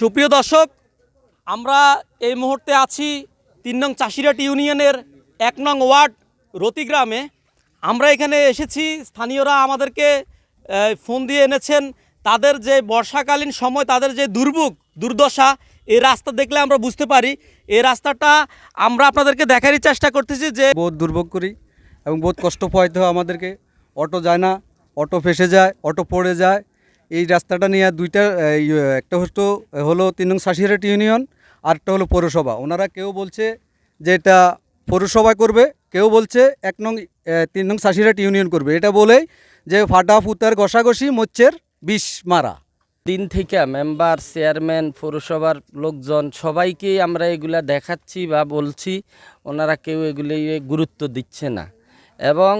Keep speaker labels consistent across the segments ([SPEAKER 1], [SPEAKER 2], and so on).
[SPEAKER 1] সুপ্রিয় দর্শক, আমরা এই মুহূর্তে আছি তিন নং চাষিরাট ইউনিয়নের এক নং ওয়ার্ড রতিগ্রামে। আমরা এখানে এসেছি, স্থানীয়রা আমাদেরকে ফোন দিয়ে এনেছেন। তাদের যে বর্ষাকালীন সময়, তাদের যে দুর্ভোগ, দুর্দশা এই রাস্তা দেখলে আমরা বুঝতে পারি। এই রাস্তাটা আমরা আপনাদেরকে দেখারই চেষ্টা করতেছি যে
[SPEAKER 2] বহুত দুর্ভোগ করি এবং বহুত কষ্ট পোহাইতে হয় আমাদেরকে। অটো যায় না, অটো ফেসে যায়, অটো পড়ে যায়। এই রাস্তাটা নিয়ে দুইটা একটা হতো হলো তিন নং শাসিহাট ইউনিয়ন, আর একটা হলো পৌরসভা। ওনারা কেউ বলছে যে এটা পৌরসভা করবে, কেউ বলছে এক নং তিন নং শাসিহাট ইউনিয়ন করবে। এটা বলেই যে ফাটা ফুতার ঘষাঘষি মোচ্চের বিষ মারা।
[SPEAKER 3] দিন থেকে মেম্বার, চেয়ারম্যান, পৌরসভার লোকজন, সবাইকেই আমরা এগুলা দেখাচ্ছি বা বলছি, ওনারা কেউ এগুলি গুরুত্ব দিচ্ছে না। এবং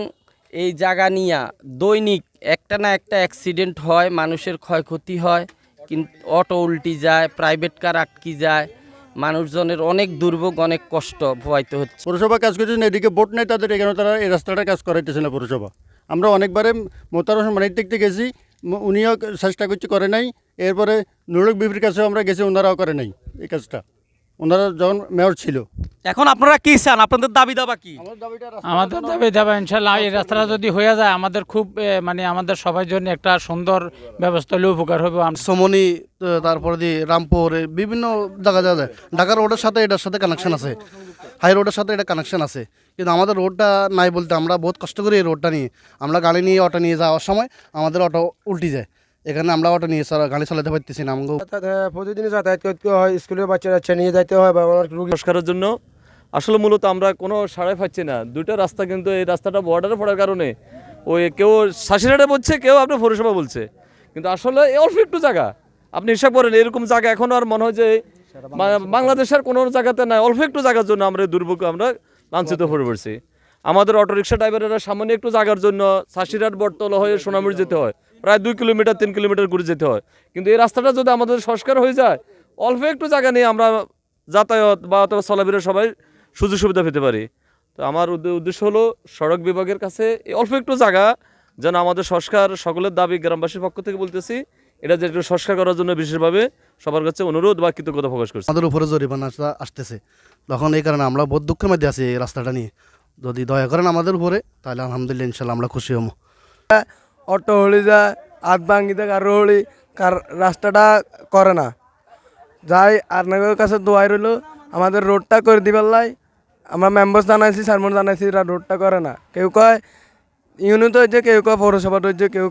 [SPEAKER 3] এই জায়গা নিয়ে দৈনিক একটা না একটা অ্যাক্সিডেন্ট হয়, মানুষের ক্ষয়ক্ষতি হয় কিন্তু অটো উল্টি যায় প্রাইভেট কার আটকি যায়, মানুষজনের অনেক দুর্ভোগ, অনেক কষ্ট ভোয়াইতে হচ্ছে।
[SPEAKER 4] পৌরসভা কাজ করতেছে না, এদিকে বোট নেই, তাদের এখানে তারা এই রাস্তাটা কাজ করাইতেছে না পৌরসভা। আমরা অনেকবারে মোতার মানিক দেখতে গেছি উনিও চেষ্টা করছে, করে নাই, এরপরে নুরুল বিবির কাছেও আমরা গেছি ওনারাও করে নাই এই কাজটা। ওনারা যখন মেয়র ছিল।
[SPEAKER 1] এখন আপনারা কি চান? আপনাদের দাবি দাবা কি?
[SPEAKER 5] আমাদের দাবি দাবা ইনশাল্লাহ এই রাস্তাটা যদি হয়ে যায় আমাদের খুব মানে আমাদের সবার জন্য একটা সুন্দর ব্যবস্থা হলে উপকার হবে।
[SPEAKER 6] সমনি তারপরে দিয়ে রামপুর বিভিন্ন জায়গা যাওয়া যায়। ঢাকা রোডের সাথে এটার সাথে কানেকশন আছে। হাই রোডের সাথে এটা কানেকশন আছে। কিন্তু আমাদের রোডটা নাই বলতে আমরা বহুত কষ্ট করি এই রোডটা নিয়ে। আমরা গাড়ি নিয়ে অটো নিয়ে যাওয়ার সময় আমাদের অটো উল্টি যায়। এখানে আমরা অটো নিয়ে গাড়ি চালাতে পারতেছি না আমাকে
[SPEAKER 7] প্রতিদিন যাতায়াত করতে হয় স্কুলের বাচ্চা বাচ্চা নিয়ে যাইতে হয় বা আমার রুগী
[SPEAKER 8] সংস্কারের জন্য আসলে মূলত আমরা কোনো সাড়াই পাচ্ছি না। দুইটা রাস্তা কিন্তু এই রাস্তাটা বর্ডারে পড়ার কারণে ওই কেউ শাসিরাটে বলছে কেউ আপনার পৌরসভা বলছে। কিন্তু আসলে অল্প একটু জায়গা। আপনি হিসাব করেন এরকম জায়গা এখন আর মনে হয় যে বাংলাদেশের কোনো জায়গাতে নাই। অল্প একটু জায়গার জন্য আমরা এই দুর্ভোগ আমরা লাঞ্ছিত হয়ে পড়ছি। আমাদের অটোরিকশা ড্রাইভারেরা সামান্য একটু জায়গার জন্য শাসিরাট বটতলা হয়ে সোনামুড়ি যেতে হয়। প্রায় দুই কিলোমিটার, তিন কিলোমিটার ঘুরে যেতে হয়। কিন্তু এই রাস্তাটা যদি আমাদের সংস্কার হয়ে যায়, অল্প একটু জায়গা নিয়ে আমরা যাতায়াত বা অথবা চলাফেরা সবাই সুযোগ সুবিধা পেতে পারি। তো আমার উদ্দেশ্য হলো সড়ক বিভাগের কাছে এই অল্প একটু জায়গা যেন আমাদের সংস্কার সকলের দাবি গ্রামবাসীর পক্ষ থেকে বলতেছি। এটা যে একটু সংস্কার করার জন্য বিশেষভাবে সবার কাছে অনুরোধ বা কৃতজ্ঞতা প্রকাশ করছি।
[SPEAKER 6] আমাদের উপরে জরিমানা আসতেছে। তখন এই কারণে আমরা বহুত দুঃখের মধ্যে আছি এই রাস্তাটা নিয়ে। যদি দয়া করেন আমাদের উপরে, তাহলে আলহামদুলিল্লাহ ইনশাল্লাহ আমরা খুশি হব।
[SPEAKER 7] অটো হলে যায়, হাত ভাঙিতে কারও হলে, কার রাস্তাটা করে না। যাই আপনাদের কাছে দোয়াই রইল আমাদের রোডটা করে দিবার লাই। আমরা মেম্বার জানাইছি সারমন জানাইছি রোডটা করে না। কেউ কয়, ইউনিয়ন তো হচ্ছে কেউ কয় পৌরসভা তো কেউ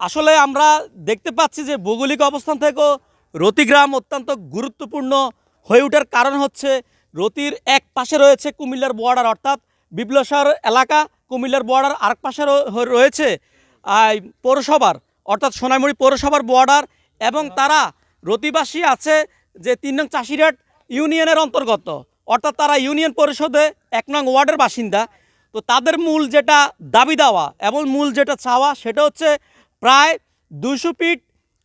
[SPEAKER 1] আসলে আমরা দেখতে পাচ্ছি যে ভৌগোলিক অবস্থান থেকেও রতিগ্রাম অত্যন্ত গুরুত্বপূর্ণ হয়ে ওঠার কারণ হচ্ছে, রতির এক পাশে রয়েছে কুমিল্লার বর্ডার অর্থাৎ বিপ্লসার এলাকা কুমিল্লার বর্ডার আরেক পাশে রয়েছে। পৌরসভার অর্থাৎ সোনামুড়ি পৌরসভার বর্ডার এবং তারা রতিবাসী আছে যে তিন নং চাষিরাট ইউনিয়নের অন্তর্গত। অর্থাৎ তারা ইউনিয়ন পরিষদে এক নং ওয়ার্ডের বাসিন্দা। তো তাদের মূল যেটা দাবি দেওয়া এবং মূল যেটা চাওয়া সেটা হচ্ছে প্রায় দুশো ফিট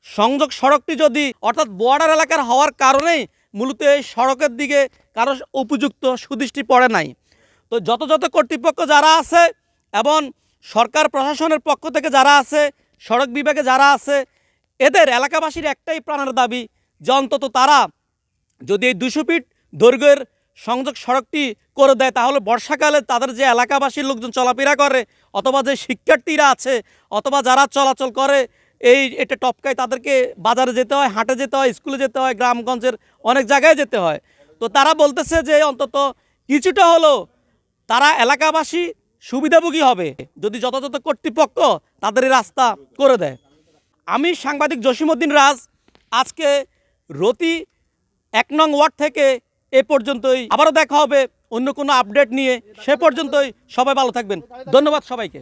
[SPEAKER 1] সংযোগ সড়কটি যদি অর্থাৎ বর্ডার এলাকার হওয়ার কারণেই মূলত এই সড়কের দিকে কারও উপযুক্ত সুদৃষ্টি পড়ে নাই। তো যত যত কর্তৃপক্ষ যারা আছে এবং সরকার প্রশাসনের পক্ষ থেকে যারা আছে, সড়ক বিভাগে যারা আছে, এদের এলাকাবাসীর একটাই প্রাণের দাবি, যে অন্তত তারা যদি এই দুশো ফিট দৈর্ঘ্যের সংযোগ সড়কটি করে দেয়, তাহলে বর্ষাকালে তাদের যে এলাকাবাসীর লোকজন চলাফেরা করে, অথবা যে শিক্ষার্থীরা আছে, অথবা যারা চলাচল করে, এই এটা টপকায় তাদেরকে বাজারে যেতে হয়, হাটে যেতে হয়, স্কুলে যেতে হয়, গ্রামগঞ্জের অনেক জায়গায় যেতে হয়। তো তারা বলতেছে যে অন্তত কিছুটা হলো তারা এলাকাবাসী সুবিধাভোগী হবে যদি যথাযথ কর্তৃপক্ষ তাদের রাস্তা করে দেয়। আমি সাংবাদিক জসিমউদ্দিন রাজ, আজকে রতি এক নং ওয়ার্ড থেকে এ পর্যন্তই। আবারও দেখা হবে অন্য কোনো আপডেট নিয়ে। সে পর্যন্তই সবাই ভালো থাকবেন। ধন্যবাদ সবাইকে।